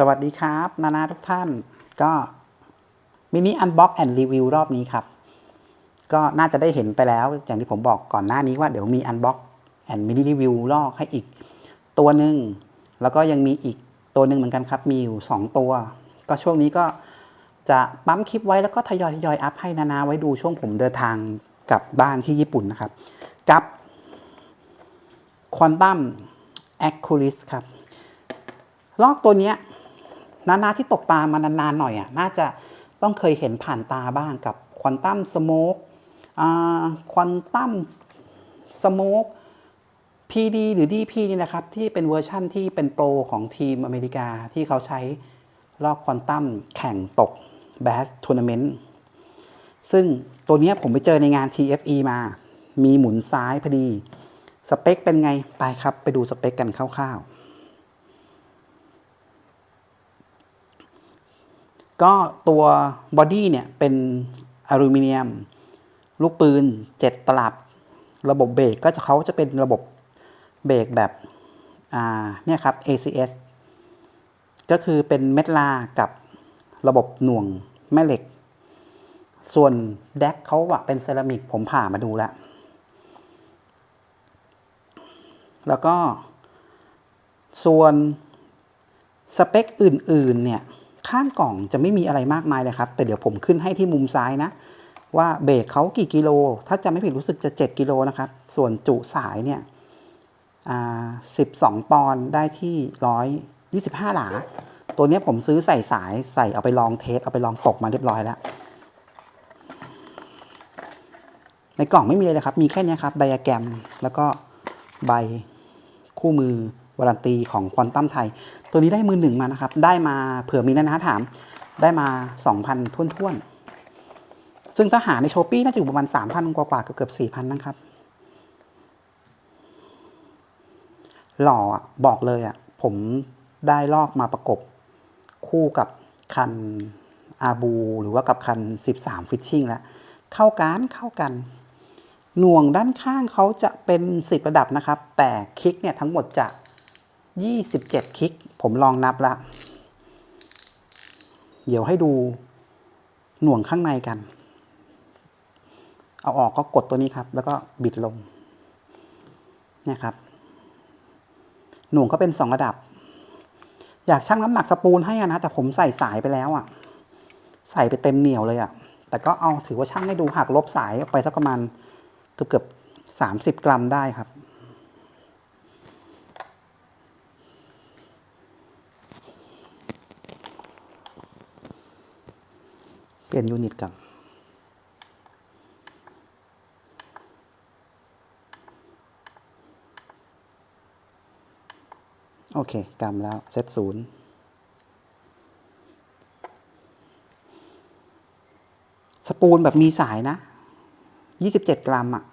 สวัสดีครับ นานาทุกท่านก็มินิอันบ็อกแอนด์รีวิวรอบนี้ครับ ก็น่าจะได้เห็นไปแล้ว อย่างที่ผมบอกก่อนหน้านี้ว่าเดี๋ยวมีอันบ็อกแอนด์มินิรีวิวลอกให้อีกตัวหนึ่งแล้วก็ยังมีอีกตัวหนึ่งเหมือนกันครับ มีอยู่ 2 ตัว ก็ช่วงนี้ก็จะปั๊มคลิปไว้แล้วก็ทยอยทยอยอัพให้นานาไว้ดูช่วงผมเดินทางกลับบ้านที่ญี่ปุ่นนะครับ กับ Quantum a c u r i s ครับลอกตัวเนี้ย นานาที่ตกปลามานานๆหน่อยอะน่าจะต้องเคยเห็นผ่านตาบ้างกับควอนตัมสโมกควอนตัมสโมก PD หรือ DP นี่นะครับ ที่เป็นเวอร์ชั่นที่เป็นโปรของทีมอเมริกาที่เขาใช้ลอกควอนตัมแข่งตก Bass Tournament ซึ่งตัวนี้ผมไปเจอในงาน TFE มา มีหมุนซ้ายพอดี สเปคเป็นไง ไปครับ ไปดูสเปคกันคร่าวๆ ก็ตัวบอดี้เนี่ยเป็นอลูมิเนียม ลูกปืน 7 ตลับ ระบบเบรกก็จะเขาจะเป็นระบบเบรกแบบอ่าเนี่ยครับ ACS ก็คือเป็นเม็ดลากับระบบหน่วงแม่เหล็ก ส่วนแดกเขาอะเป็นเซรามิกผมผ่ามาดูแล้ว แล้วก็ส่วนสเปคอื่น ๆ เนี่ย ข้างกล่องจะไม่มีอะไรมากมายเลยครับ แต่เดี๋ยวผมขึ้นให้ที่มุมซ้ายนะ ว่าเบรกเขากี่กิโล ถ้าจะไม่ผิดรู้สึกจะ 7 กิโลนะครับ ส่วนจุสายเนี่ย12ปอนด์ได้ที่125หลา ตัวนี้ผมซื้อใส่สายใส่เอาไปลองเทสเอาไปลองตกมาเรียบร้อยแล้ว ในกล่องไม่มีเลยครับ มีแค่นี้ครับไดอะแกรม แล้วก็ใบคู่มือ วารันตีของควอนตัมไทย ตัวนี้ได้มือหนึ่งมานะครับ ได้มาเผื่อมีนานาถาม ได้มา 2,000ท้วน ซึ่งถ้าหาในโชปี้น่าจะอยู่ประมาณ 3,000 กว่าๆเกือบ4,000นะครับ หล่ออะบอกเลยอะ ผมได้ลอกมาประกบคู่กับคันอาบู หรือว่ากับคัน 13 ฟิชชิ่งแล้ว เข้ากันเข้ากันหน่วงด้านข้างเขาจะเป็น 10 ระดับนะครับ แต่คลิกเนี่ยทั้งหมดจะ 27 คลิก ผมลองนับละ เดี๋ยวให้ดูหน่วงข้างในกัน เอาออกก็กดตัวนี้ครับ แล้วก็บิดลง เนี่ยครับ หน่วงก็เป็น 2 ระดับ อยากชั่งน้ำหนักสปูลให้อะนะ แต่ผมใส่สายไปแล้วอะใส่ไปเต็มเหนียวเลยอะแต่ก็เอาถือว่าชั่งให้ดูหักลบสายออกไปสักประมาณเกือบเกือบสามสิบกรัมได้ครับ เปลี่ยนยูนิตกันโอเคกรัมแล้วเซตศูนย์สปูลแบบมีสายนะ 27 กรัมอะ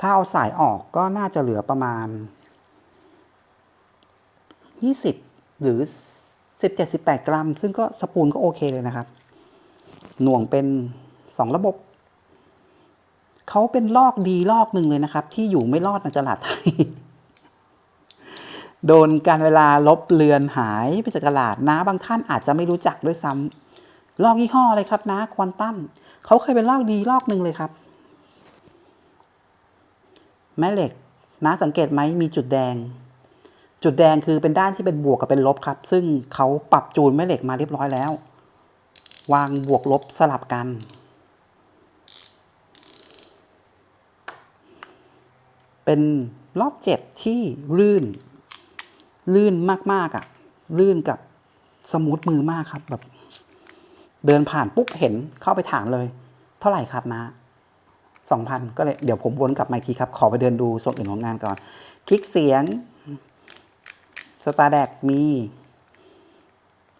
ถ้าเอาสายออกก็น่าจะเหลือประมาณ 20 หรือ 17-18 กรัม ซึ่งก็สปูลก็โอเคเลยนะครับ หน่วงเป็น 2 ระบบ เขาเป็นลอกดีลอกหนึ่งเลยนะครับ ที่อยู่ไม่รอดในตลาดไทย โดนการเวลาลบเลือนหายไปจากตลาดนะ บางท่านอาจจะไม่รู้จักด้วยซ้ำลอกยี่ห้ออะไรครับนะควอนตัมเขาเคยเป็นลอกดีลอกหนึ่งเลยครับ แม่เหล็กนะสังเกตไหมมีจุดแดงจุดแดงคือเป็นด้านที่เป็นบวกกับเป็นลบครับ ซึ่งเขาปรับจูนแม่เหล็กมาเรียบร้อยแล้ว วางบวกลบสลับกัน เป็นรอบเจ็ดที่ลื่น ลื่นมากๆอะ ลื่นกับสมูทมือมากครับ แบบ เดินผ่านปุ๊บเห็นเข้าไปถามเลย เท่าไหร่ครับนะสองพันก็เลยเดี๋ยวผมวนกลับมาอีกทีครับ ขอไปเดินดูส่วนอื่นของงานก่อน คลิกเสียงสตาร์แดกมี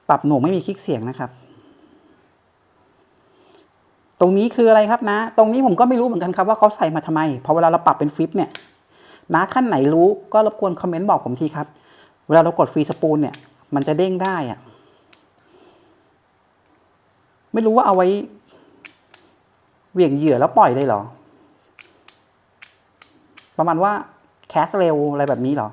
ปรับหน่งไม่มีคลิกเสียงนะครับ ตรงนี้คืออะไรครับนะ ตรงนี้ผมก็ไม่รู้เหมือนกันครับว่าเขาใส่มาทำไมพอเวลาเราปรับเป็นฟลิปเนี่ยนะท่านไหนรู้ก็รบกวนคอมเมนต์บอกผมทีครับ เวลาเรากดฟรีสปูลเนี่ย มันจะเด้งได้อะไม่รู้ว่าเอาไว้เหวี่ยงเหยื่อแล้วปล่อยเลยเหรอ ประมาณว่าแคสเร็วอะไรแบบนี้เหรอ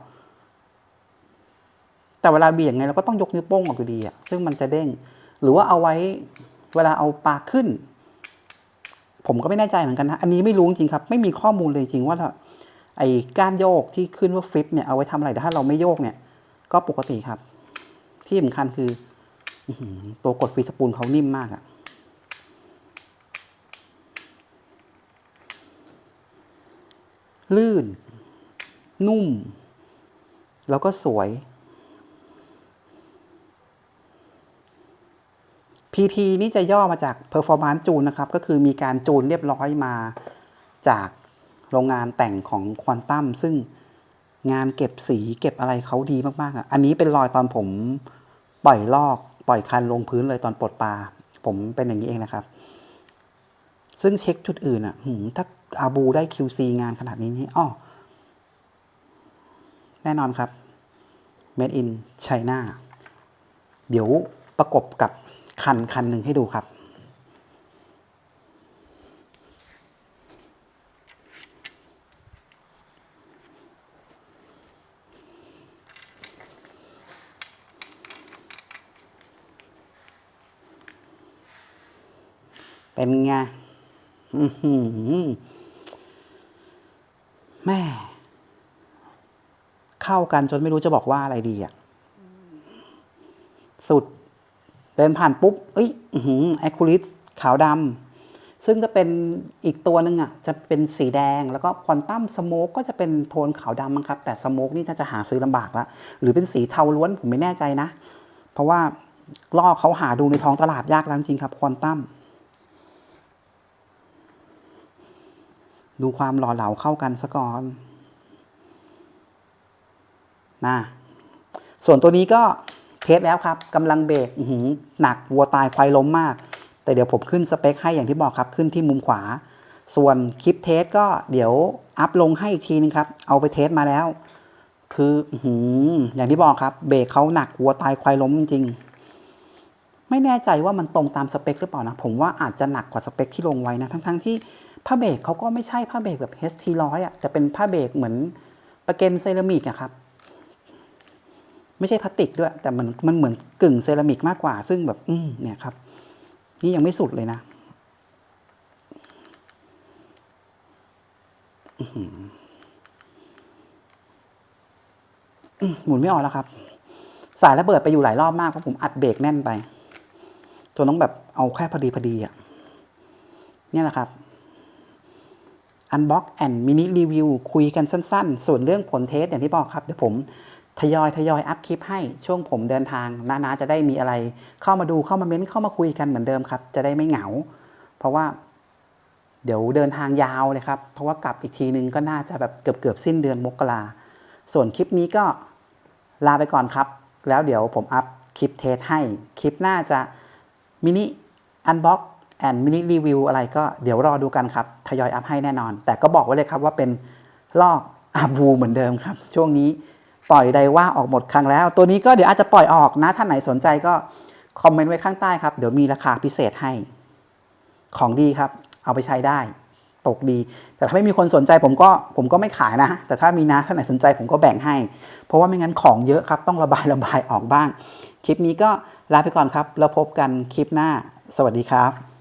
แต่เวลาเบี่ยงไงเราก็ต้องยกนิ้วโป้งออกอยู่ดีอะซึ่งมันจะเด้ง หรือว่าเอาไว้เวลาเอาปลาขึ้น ผมก็ไม่แน่ใจเหมือนกันนะ อันนี้ไม่รู้จริงครับ ไม่มีข้อมูลเลยจริงว่าไอ้ก้านโยกที่ขึ้นว่าฟลิปเนี่ยเอาไว้ทำอะไรแต่ถ้าเราไม่โยกเนี่ย ก็ปกติครับ ที่สำคัญคืออตัวกดฟีสปูลเขานิ่มมากอะลื่น นุ่ม แล้วก็สวย PT นี่จะย่อมาจาก Performance จูนนะครับ ก็คือมีการจูนเรียบร้อยมาจากโรงงานแต่งของควอนตัมซึ่งงานเก็บสีเก็บอะไรเขาดีมากๆอะ อันนี้เป็นรอยตอนผมปล่อยลอกปล่อยคันลงพื้นเลยตอนปลดปลา ผมเป็นอย่างนี้เองนะครับ ซึ่งเช็คจุดอื่นอะถ้าอาบูได้ QC งานขนาดนี้นี่อ้อแน่นอนครับ Made in China เดี๋ยวประกบกับ คันคันหนึ่งให้ดูครับ เป็นไงแม่ เข้ากันจนไม่รู้จะบอกว่าอะไรดีอะ สุด เดินผ่านปุ๊บ เอ้ยแอคคูลิสขาวดำ ซึ่งจะเป็นอีกตัวหนึ่งอะ จะเป็นสีแดง แล้วก็ควอนตัมสโมกก็จะเป็นโทนขาวดำมั้งครับ แต่สโมกนี่ถ้าจะหาซื้อลำบากละ หรือเป็นสีเทาล้วนผมไม่แน่ใจนะ เพราะว่าล่อเขาหาดูในท้องตลาดยากแล้วจริงครับควอนตัม ดูความหล่อเหลาเข้ากันซะก่อนนะส่วนตัวนี้ก็ เทสแล้วครับกำลังเบรกหหนักวัวตายควายล้มมาก แต่เดี๋ยวผมขึ้นสเปคให้อย่างที่บอกครับขึ้นที่มุมขวา ส่วนคลิปเทสก็เดี๋ยวอัพลงให้อีกทีนึงครับ เอาไปเทสมาแล้ว คืออื้อหืออย่างที่บอกครับ เบรกเขาหนักวัวตายควายล้มจริงๆไม่แน่ใจว่ามันตรงตามสเปคหรือเปล่านะ ผมว่าอาจจะหนักกว่าสเปคที่ลงไว้นะ ทั้งๆที่ผ้าเบรกเขาก็ไม่ใช่ผ้าเบรกแบบ HT100 อะแต่เป็นผ้าเบรกเหมือนประเก็นเซรามิกอะครับ ไม่ใช่พลาสติกด้วย แต่มันมันเหมือนกึ่งเซรามิกมากกว่า ซึ่งแบบ อืมเนี่ยครับ นี่ยังไม่สุดเลยนะหมุนไม่ออกแล้วครับ สายระเบิดไปอยู่หลายรอบมากเพราะผมอัดเบรกแน่นไปจนต้องแบบเอาแค่พอดีพอดีอะนี่แหละครับ Unbox and Mini Review คุยกันสั้น ๆ ส่วนเรื่องผลเทสอย่างที่บอกครับ เดี๋ยวผม ทยอยทยอยอัพคลิปให้ช่วงผมเดินทางนาๆจะได้มีอะไร เข้ามาดูเข้ามาเม้นเข้ามาคุยกันเหมือนเดิมครับ จะได้ไม่เหงา เพราะว่า เดี๋ยวเดินทางยาวเลยครับ เพราะว่ากลับอีกทีนึงก็น่าจะแบบเกือบเกือบสิ้นเดือนมกราส่วนคลิปนี้ก็ลาไปก่อนครับ แล้วเดี๋ยวผมอัพคลิปเทสให้คลิปหน้าจะมินิอันบ็อกแอนมินิรีวิวอะไรก็เดี๋ยวรอดูกันครับ ทยอยอัพให้แน่นอน แต่ก็บอกไว้เลยครับว่าเป็นลอกอาบูเหมือนเดิมครับ ช่วงนี้ ปล่อยไดว่าออกหมดครั้งแล้ว ตัวนี้ก็เดี๋ยวอาจจะปล่อยออกนะท่านไหนสนใจก็คอมเมนต์ไว้ข้างใต้ครับ เดี๋ยวมีราคาพิเศษให้ ของดีครับ เอาไปใช้ได้ ตกดี แต่ถ้าไม่มีคนสนใจผมก็ผมก็ไม่ขายนะ แต่ถ้ามีนะท่านไหนสนใจผมก็แบ่งให้ เพราะว่าไม่งั้นของเยอะครับ ต้องระบายระบายออกบ้าง คลิปนี้ก็ลาไปก่อนครับ แล้วพบกันคลิปหน้า สวัสดีครับ